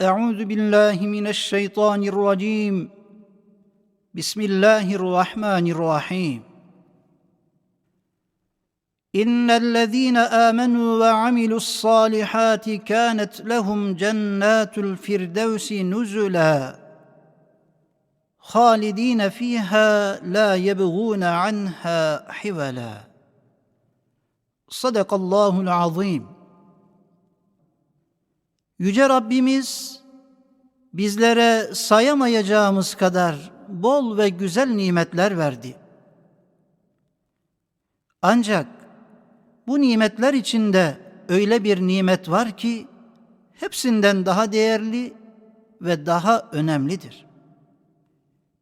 أعوذ بالله من الشيطان الرجيم. بسم الله الرحمن الرحيم. إن الذين آمنوا وعملوا الصالحات كانت لهم جنات الفردوس نزلا خالدين فيها لا يبغون عنها حولا. صدق الله العظيم. Yüce Rabbimiz bizlere sayamayacağımız kadar bol ve güzel nimetler verdi. Ancak bu nimetler içinde öyle bir nimet var ki hepsinden daha değerli ve daha önemlidir.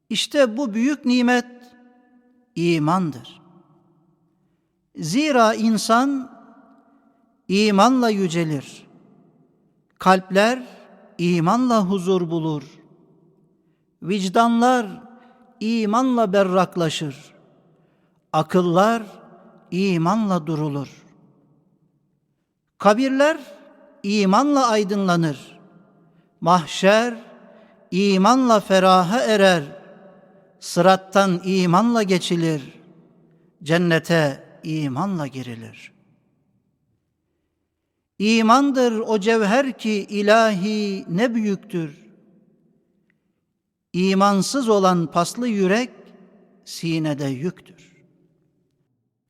İşte bu büyük nimet imandır. Zira insan imanla yücelir. Kalpler imanla huzur bulur. Vicdanlar imanla berraklaşır. Akıllar imanla durulur. Kabirler imanla aydınlanır. Mahşer imanla feraha erer. Sırattan imanla geçilir. Cennete imanla girilir. İmandır o cevher ki ilahi ne büyüktür. İmansız olan paslı yürek sinede yüktür.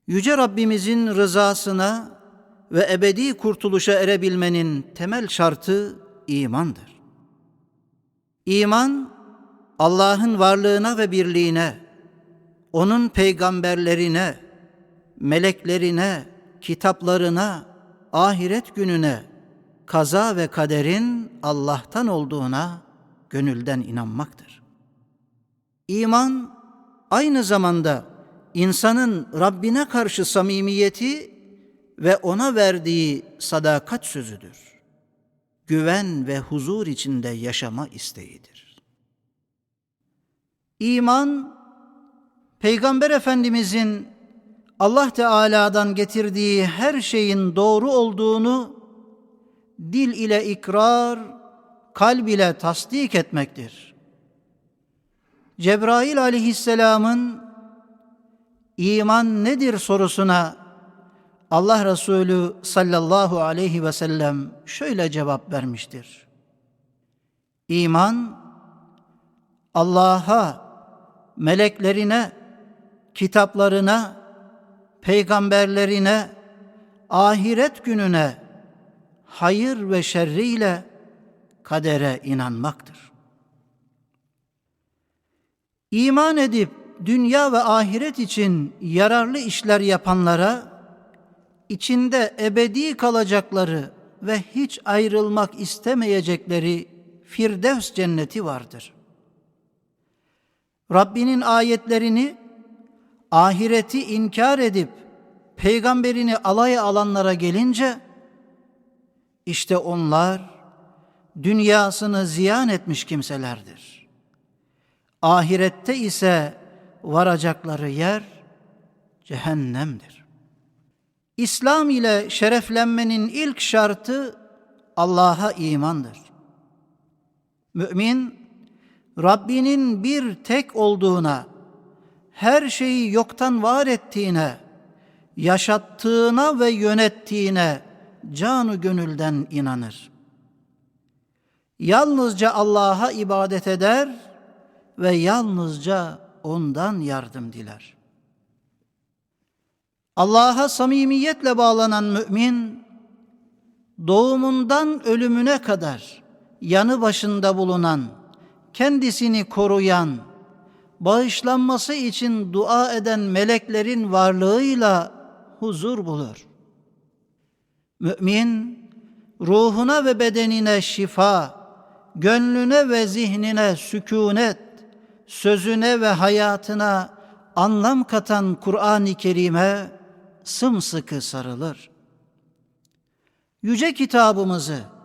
Yüce Rabbimizin rızasına ve ebedi kurtuluşa erebilmenin temel şartı imandır. İman, Allah'ın varlığına ve birliğine, O'nun peygamberlerine, meleklerine, kitaplarına, ahiret gününe, kaza ve kaderin Allah'tan olduğuna gönülden inanmaktır. İman aynı zamanda insanın Rabbine karşı samimiyeti ve ona verdiği sadakat sözüdür. Güven ve huzur içinde yaşama isteğidir. İman, Peygamber Efendimizin Allah Teala'dan getirdiği her şeyin doğru olduğunu dil ile ikrar, kalb ile tasdik etmektir. Cebrail aleyhisselamın iman nedir sorusuna Allah Resulü sallallahu aleyhi ve sellem şöyle cevap vermiştir. İman Allah'a, meleklerine, kitaplarına, peygamberlerine, ahiret gününe, hayır ve şerriyle kadere inanmaktır. İman edip dünya ve ahiret için yararlı işler yapanlara, içinde ebedi kalacakları ve hiç ayrılmak istemeyecekleri Firdevs cenneti vardır. Rabbinin ayetlerini ahireti inkar edip peygamberini alaya alanlara gelince işte onlar dünyasını ziyan etmiş kimselerdir. Ahirette ise varacakları yer cehennemdir. İslam ile şereflenmenin ilk şartı Allah'a imandır. Mümin Rabbinin bir tek olduğuna her şeyi yoktan var ettiğine, yaşattığına ve yönettiğine canı gönülden inanır. Yalnızca Allah'a ibadet eder ve yalnızca ondan yardım diler. Allah'a samimiyetle bağlanan mümin, doğumundan ölümüne kadar yanı başında bulunan, kendisini koruyan, bağışlanması için dua eden meleklerin varlığıyla huzur bulur. Mümin, ruhuna ve bedenine şifa, gönlüne ve zihnine sükunet, sözüne ve hayatına anlam katan Kur'an-ı Kerim'e sımsıkı sarılır. Yüce kitabımızı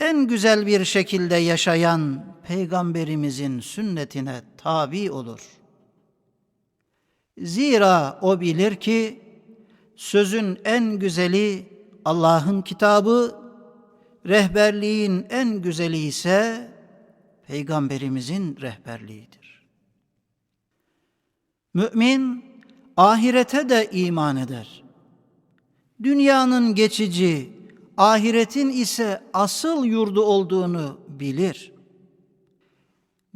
en güzel bir şekilde yaşayan peygamberimizin sünnetine tabi olur. Zira o bilir ki sözün en güzeli Allah'ın kitabı, rehberliğin en güzeli ise peygamberimizin rehberliğidir. Mümin ahirete de iman eder. Dünyanın geçici, ahiretin ise asıl yurdu olduğunu bilir.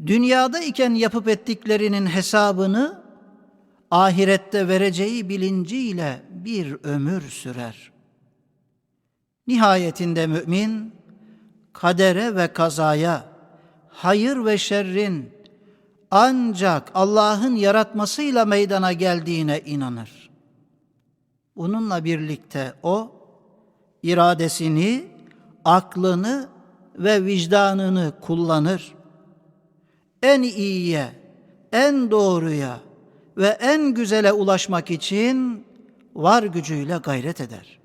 Dünyada iken yapıp ettiklerinin hesabını ahirette vereceği bilinciyle bir ömür sürer. Nihayetinde mümin kadere ve kazaya, hayır ve şerrin ancak Allah'ın yaratmasıyla meydana geldiğine inanır. Bununla birlikte o iradesini, aklını ve vicdanını kullanır. En iyiye, en doğruya ve en güzele ulaşmak için var gücüyle gayret eder.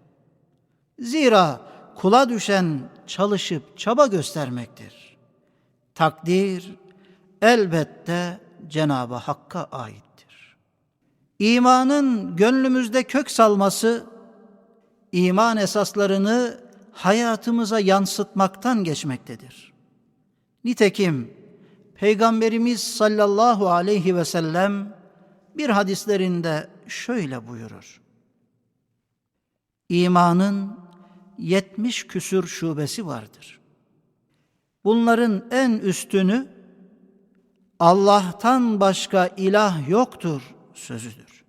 Zira kula düşen çalışıp çaba göstermektir. Takdir elbette Cenab-ı Hakk'a aittir. İmanın gönlümüzde kök salması, iman esaslarını hayatımıza yansıtmaktan geçmektedir. Nitekim Peygamberimiz sallallahu aleyhi ve sellem bir hadislerinde şöyle buyurur. İmanın yetmiş küsür şubesi vardır. Bunların en üstünü Allah'tan başka ilah yoktur sözüdür.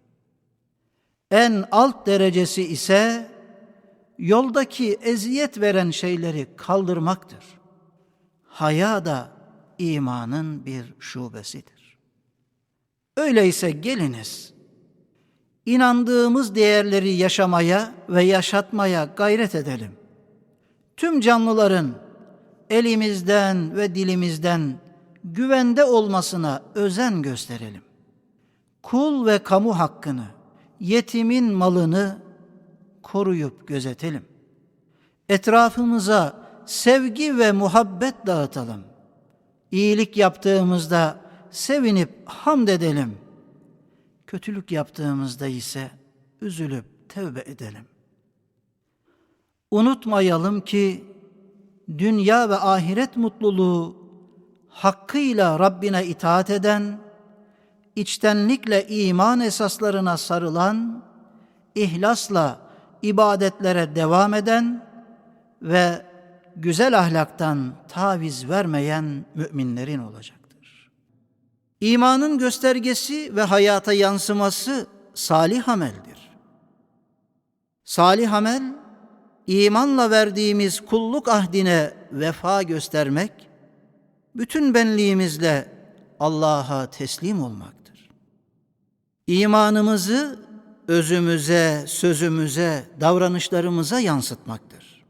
En alt derecesi ise yoldaki eziyet veren şeyleri kaldırmaktır. Haya da imanın bir şubesidir. Öyleyse geliniz, inandığımız değerleri yaşamaya ve yaşatmaya gayret edelim. Tüm canlıların elimizden ve dilimizden güvende olmasına özen gösterelim. Kul ve kamu hakkını, yetimin malını koruyup gözetelim. Etrafımıza sevgi ve muhabbet dağıtalım. İyilik yaptığımızda sevinip hamd edelim. Kötülük yaptığımızda ise üzülüp tevbe edelim. Unutmayalım ki dünya ve ahiret mutluluğu hakkıyla Rabbine itaat eden, içtenlikle iman esaslarına sarılan, ihlasla ibadetlere devam eden ve güzel ahlaktan taviz vermeyen müminlerin olacaktır. İmanın göstergesi ve hayata yansıması salih ameldir. Salih amel, imanla verdiğimiz kulluk ahdine vefa göstermek, bütün benliğimizle Allah'a teslim olmaktır. İmanımızı özümüze, sözümüze, davranışlarımıza yansıtmaktır.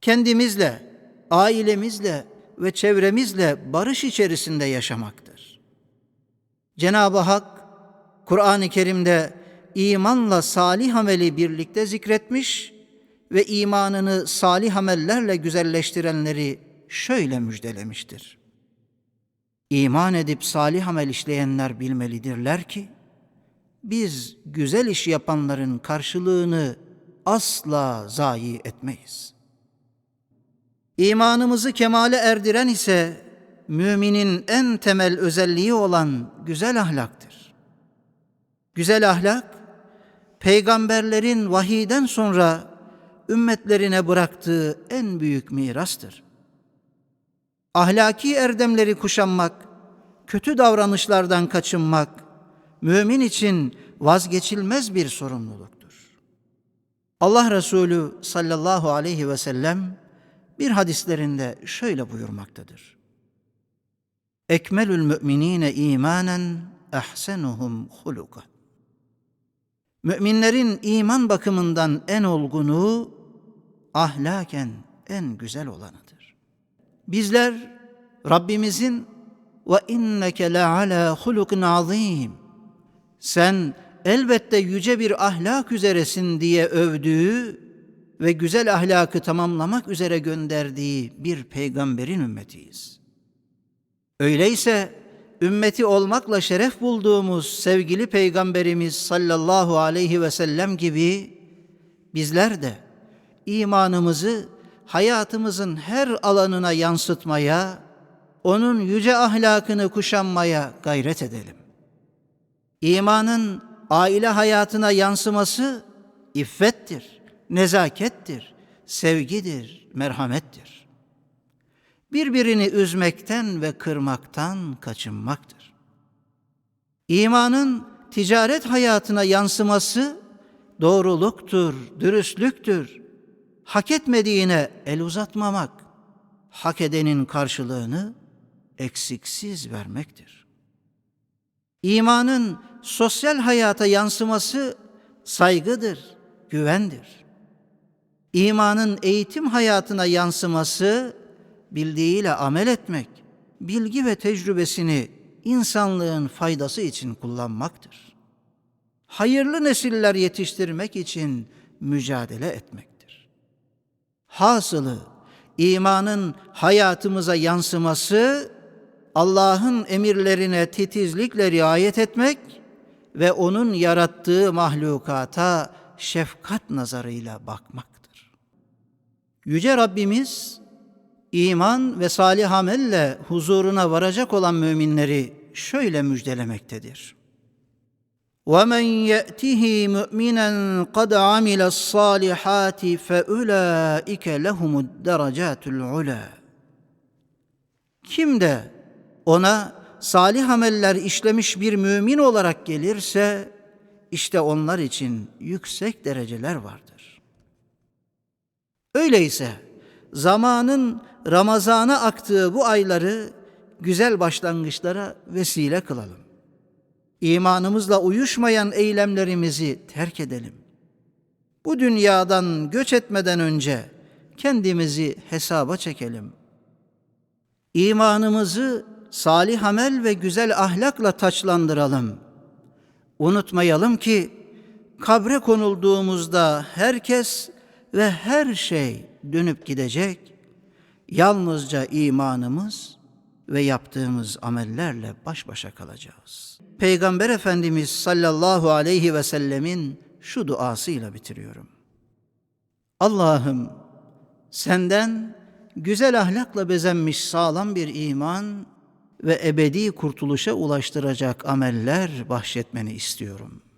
Kendimizle, ailemizle ve çevremizle barış içerisinde yaşamaktır. Cenab-ı Hak Kur'an-ı Kerim'de imanla salih ameli birlikte zikretmiş ve imanını salih amellerle güzelleştirenleri şöyle müjdelemiştir. İman edip salih amel işleyenler bilmelidirler ki, biz güzel iş yapanların karşılığını asla zayi etmeyiz. İmanımızı kemale erdiren ise müminin en temel özelliği olan güzel ahlaktır. Güzel ahlak, peygamberlerin vahiyden sonra ümmetlerine bıraktığı en büyük mirastır. Ahlaki erdemleri kuşanmak, kötü davranışlardan kaçınmak, mümin için vazgeçilmez bir sorumluluktur. Allah Resulü sallallahu aleyhi ve sellem bir hadislerinde şöyle buyurmaktadır. Ekmelül müminine imanen ehsenuhum huluka. Müminlerin iman bakımından en olgunu, ahlaken en güzel olanıdır. Bizler Rabbimizin ve inneke la ala hulukun azim. Sen elbette yüce bir ahlak üzeresin diye övdüğü ve güzel ahlakı tamamlamak üzere gönderdiği bir peygamberin ümmetiyiz. Öyleyse ümmeti olmakla şeref bulduğumuz sevgili peygamberimiz sallallahu aleyhi ve sellem gibi bizler de imanımızı hayatımızın her alanına yansıtmaya, onun yüce ahlakını kuşanmaya gayret edelim. İmanın aile hayatına yansıması iffettir, nezakettir, sevgidir, merhamettir. Birbirini üzmekten ve kırmaktan kaçınmaktır. İmanın ticaret hayatına yansıması doğruluktur, dürüstlüktür. Hak etmediğine el uzatmamak, hak edenin karşılığını eksiksiz vermektir. İmanın sosyal hayata yansıması saygıdır, güvendir. İmanın eğitim hayatına yansıması bildiğiyle amel etmek, bilgi ve tecrübesini insanlığın faydası için kullanmaktır. Hayırlı nesiller yetiştirmek için mücadele etmektir. Hasılı imanın hayatımıza yansıması Allah'ın emirlerine titizlikle riayet etmek ve onun yarattığı mahlukata şefkat nazarıyla bakmaktır. Yüce Rabbimiz iman ve salih amelle huzuruna varacak olan müminleri şöyle müjdelemektedir. وَمَنْ يَأْتِهِ مُؤْمِنًا قَدْ عَمِلَ الصَّالِحَاتِ فَأُولَٰئِكَ لَهُمُ الدَّرَجَاتُ الْعُلَى Kim de ona salih ameller işlemiş bir mümin olarak gelirse, işte onlar için yüksek dereceler vardır. Öyleyse zamanın Ramazan'a aktığı bu ayları güzel başlangıçlara vesile kılalım. İmanımızla uyuşmayan eylemlerimizi terk edelim. Bu dünyadan göç etmeden önce kendimizi hesaba çekelim. İmanımızı salih amel ve güzel ahlakla taçlandıralım. Unutmayalım ki kabre konulduğumuzda herkes ve her şey dönüp gidecek. Yalnızca imanımız ve yaptığımız amellerle baş başa kalacağız. Peygamber Efendimiz sallallahu aleyhi ve sellemin şu duasıyla bitiriyorum. Allah'ım senden güzel ahlakla bezenmiş sağlam bir iman ve ebedi kurtuluşa ulaştıracak ameller bahşetmeni istiyorum.''